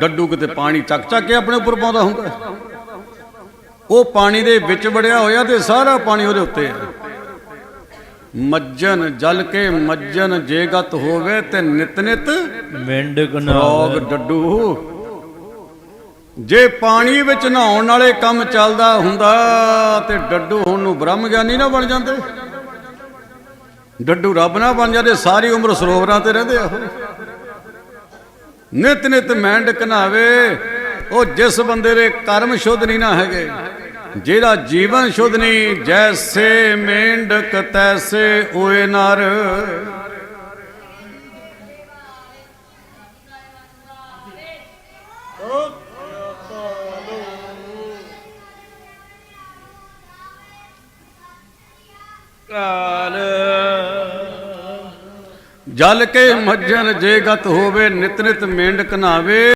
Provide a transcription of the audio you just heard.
ਡੱਡੂ ਕਿਤੇ ਪਾਣੀ ਚੱਕ ਚੱਕ ਕੇ ਆਪਣੇ ਉੱਪਰ ਪਾਉਂਦਾ ਹੁੰਦਾ। ਉਹ ਪਾਣੀ ਦੇ ਵਿੱਚ ਵੜਿਆ ਹੋਇਆ ਤੇ ਸਾਰਾ ਪਾਣੀ ਉਹਦੇ ਉੱਤੇ ਹੈ ਮੱਜਨ ਜਲ ਕੇ ਮੱਜਨ ਜੇਗਤ ਹੋਵੇ ਤੇ ਨਿਤ ਨਿਤ ਮਿੰਡਕ ਡੱਡੂ। ਜੇ ਪਾਣੀ ਵਿੱਚ ਨਹਾਉਣ ਵਾਲੇ ਕੰਮ ਚੱਲਦਾ ਹੁੰਦਾ ਤੇ ਡੱਡੂ ਹੁਣ ਨੂੰ ਬ੍ਰਹਮ ਗਿਆਨੀ ਨਾ ਬਣ ਜਾਂਦੇ। ਡੱਡੂ ਰੱਬ ਨਾ ਬਣ ਜਾਂਦੇ ਸਾਰੀ ਉਮਰ ਸਰੋਵਰਾਂ ਤੇ ਰਹਿੰਦੇ ਆ ਉਹ। ਨਿਤ ਨਿਤ ਮੈਂਡ ਕਨਾਵੇ ਉਹ ਜਿਸ ਬੰਦੇ ਦੇ ਕਰਮ ਸ਼ੁੱਧ ਨਹੀਂ ਨਾ ਹੈਗੇ ਜਿਹੜਾ ਜੀਵਨ ਸ਼ੁੱਧ ਨਹੀਂ, ਜੈਸੇ ਮੇਂਢਕ ਤੈਸੇ ਓਏ ਨਰ। ਕਾਲ ਜਲ ਕੇ ਮੱਝਣ ਜੇ ਗਤ ਹੋਵੇ ਨਿਤ ਨਿਤ ਮੇਂਢ ਕਨਾਵੇ